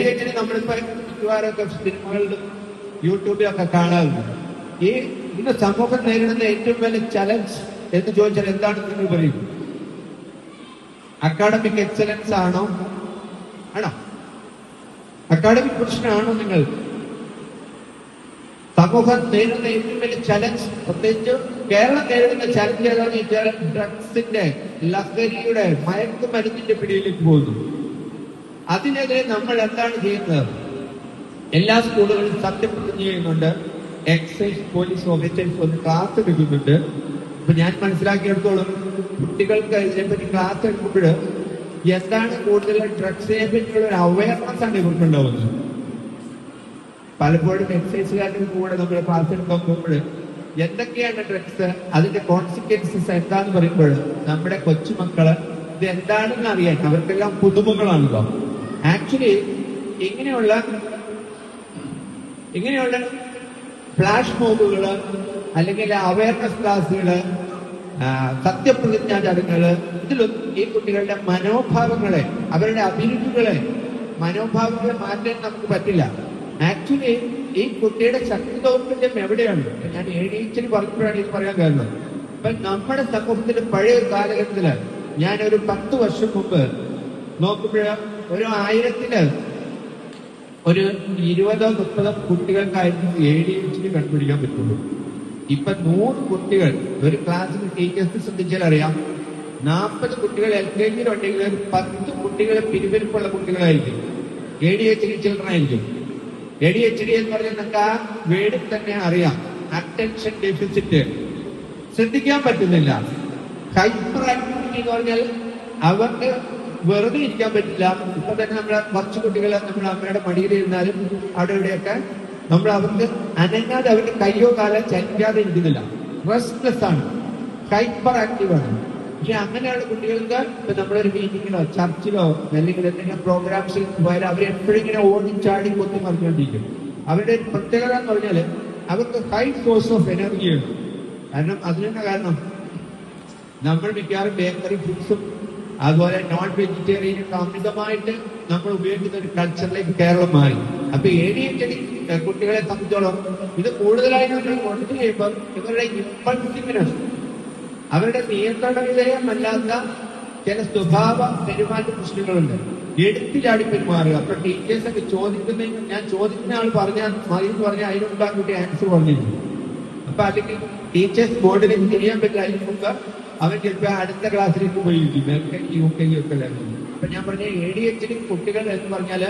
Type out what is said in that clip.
ഇതിന് നമ്മളിപ്പോ മിക്കവാറൊക്കെ സിനിമകളിലും യൂട്യൂബിലൊക്കെ കാണാറുണ്ട്. ഈ ഇന്ന് സമൂഹം നേരിടുന്ന ഏറ്റവും വലിയ ചലഞ്ച് എന്ന് ചോദിച്ചാൽ എന്താണ് നിങ്ങൾ പറയും? അക്കാഡമിക് എക്സലൻസ് ആണോ? ആണോ? അക്കാഡമിക് പ്രശ്നമാണോ നിങ്ങൾ? സമൂഹം നേരിടുന്ന ഏറ്റവും വലിയ ചലഞ്ച് പ്രത്യേകിച്ച് കേരളം നേരിടുന്ന ചലഞ്ച് ഏതാണെന്ന് വെച്ചാൽ ഡ്രഗ്സിന്റെ ലഹരിയുടെ മയക്കുമരുന്നിന്റെ പിടിയിലേക്ക് പോകുന്നു. അതിനെതിരെ നമ്മൾ എന്താണ് ചെയ്യുന്നത്? എല്ലാ സ്കൂളുകളും സത്യപ്രതിജ്ഞ ചെയ്യുന്നുണ്ട്. എക്സൈസ് പോലീസ് ഓഫീസേഴ്സ് ഒന്ന് ക്ലാസ് എടുക്കുന്നുണ്ട്. അപ്പൊ ഞാൻ മനസ്സിലാക്കിയെടുത്തോളും കുട്ടികൾക്ക് ഇതിനെപ്പറ്റി ക്ലാസ് എടുക്കുമ്പോൾ എന്താണ് കൂടുതൽ ഡ്രഗ്സിനെ പറ്റിയുള്ള ഒരു അവയർനെസ് ആണ് ഇവർക്ക് ഉണ്ടാവുന്നത് പലപ്പോഴും എക്സൈസുകാരുടെ കൂടെ നമ്മൾ ക്ലാസ് എടുക്കാൻ പോകുമ്പോൾ എന്തൊക്കെയാണ് ഡ്രഗ്സ് അതിന്റെ കോൺസിക്വൻസസ് എന്താന്ന് പറയുമ്പോൾ നമ്മുടെ കൊച്ചുമക്കൾ ഇത് എന്താണെന്ന് അറിയാൻ അവർക്കെല്ലാം പുതുമകളാണല്ലോ ആക്ച്വലി ഇങ്ങനെയുള്ള ഇങ്ങനെയുള്ള ഫ്ലാഷ് മോബുകൾ അല്ലെങ്കിൽ അവയർനെസ് ക്ലാസ്സുകൾ ആ, സത്യപ്രതിജ്ഞാ ചടങ്ങുകൾ ഇതിലൊന്നും ഈ കുട്ടികളുടെ മനോഭാവങ്ങളെ അവരുടെ അഭിരുചികളെ മനോഭാവങ്ങളെ മാറ്റാൻ നമുക്ക് പറ്റില്ല. ആക്ച്വലി ഈ കുട്ടിയുടെ ശക്തി ദൗർബല്യം എവിടെയാണ്? ഞാൻ എണീച്ചിന് പറഞ്ഞപ്പോഴാണ് ഇത് പറയാൻ കാരണം. ഇപ്പൊ നമ്മുടെ സമൂഹത്തിന്റെ പഴയ കാലഘട്ടത്തിൽ ഞാൻ ഒരു പത്ത് വർഷം മുമ്പ് നോക്കുമ്പോൾ ഒരു ആയിരത്തിൽ ഒരു ഇരുപതോ മുപ്പതോ കുട്ടികൾക്കായിരുന്നു എ ഡി എച്ച് ഡി കണ്ടുപിടിക്കാൻ പറ്റുള്ളൂ. ഇപ്പൊ നൂറ് കുട്ടികൾ ഒരു ക്ലാസ്സിൽ ടീച്ചേഴ്സ് ശ്രദ്ധിച്ചാൽ അറിയാം നാൽപ്പത് കുട്ടികൾ എൽ കെ ജിയിലുണ്ടെങ്കിൽ ഒരു പത്ത് കുട്ടികൾ പിരിവിരിപ്പുള്ള കുട്ടികളായിരിക്കും. A D H D children ആയിരിക്കും. എ ഡി എച്ച് ഡി എന്ന് പറഞ്ഞാൽ നിങ്ങൾക്ക് ആ വേടിൽ തന്നെ അറിയാം. അറ്റൻഷൻ ഡെഫിസിറ്റ് ശ്രദ്ധിക്കാൻ പറ്റുന്നില്ല. ഹൈപ്പർ ആക്ടിവിറ്റി എന്ന് പറഞ്ഞാൽ അവർക്ക് വെറുതെ ഇരിക്കാൻ പറ്റില്ല. ഇപ്പൊ തന്നെ നമ്മുടെ കുറച്ച് കുട്ടികൾ നമ്മുടെ അമ്മയുടെ മടിയിൽ ഇരുന്നാലും അവിടെ ഇവിടെയൊക്കെ നമ്മൾ അവർക്ക് അനങ്ങാതെ അവരുടെ കയ്യോ കാലോ ചലിക്കാതെ ഇരിക്കുന്നില്ല. റെസ്റ്റ്ലെസ് ആണ്. ഹൈപ്പർ ആക്റ്റീവ് ആണ്. പക്ഷെ അങ്ങനെയുള്ള കുട്ടികൾക്ക് ഇപ്പൊ നമ്മളൊരു മീറ്റിങ്ങിലോ ചർച്ചിലോ അല്ലെങ്കിൽ എന്തെങ്കിലും പ്രോഗ്രാംസിൽ പോയാൽ അവർ എപ്പോഴും ഇങ്ങനെ ഓടിച്ചാടി കൊത്തി മറിഞ്ഞുകൊണ്ടിരിക്കും. അവരുടെ പ്രത്യേകത എന്ന് പറഞ്ഞാൽ അവർക്ക് ഹൈ സോഴ്സ് ഓഫ് എനർജിയാണ് കാരണം അതിനുള്ള കാരണം? നമ്മൾ മിക്കവാറും ബേക്കറി ഫുഡ്സും അതുപോലെ നോൺ വെജിറ്റേറിയനും അമിതമായിട്ട് നമ്മൾ ഉപയോഗിക്കുന്ന ഒരു കൾച്ചറിലേക്ക് കേരളം മാറി. അപ്പൊ എ ഡി എച്ച് കുട്ടികളെ സംബന്ധിച്ചോളം ഇത് കൂടുതലായിട്ട് കൊണ്ടു ചെയ്യുമ്പോൾ ഇവരുടെ ഇമ്പൾസിവിനെസ് അവരുടെ നിയന്ത്രണ വിധേയമല്ലാത്ത ചില സ്വഭാവ പെരുമാറ്റ പ്രശ്നങ്ങളുണ്ട്. എടുത്തിലാടി പെരുമാറുക. അപ്പൊ ടീച്ചേഴ്സൊക്കെ ചോദിക്കുന്ന ഞാൻ ചോദിക്കുന്ന ആൾ പറഞ്ഞാൽ മതി പറഞ്ഞാൽ അതിനുണ്ടാക്കിയിട്ട് ആൻസർ പറഞ്ഞിരുന്നു അപ്പൊ അല്ലെങ്കിൽ ടീച്ചേഴ്സ് ബോർഡിന് തിരിയാൻ പറ്റില്ല അവൻ ചിലപ്പോൾ അടുത്ത ക്ലാസ്സിലേക്ക് പോയിരിക്കും. L K U K G ഒക്കെ അപ്പൊ ഞാൻ പറഞ്ഞ എ ഡി എച്ചിന് കുട്ടികൾ എന്ന് പറഞ്ഞാൽ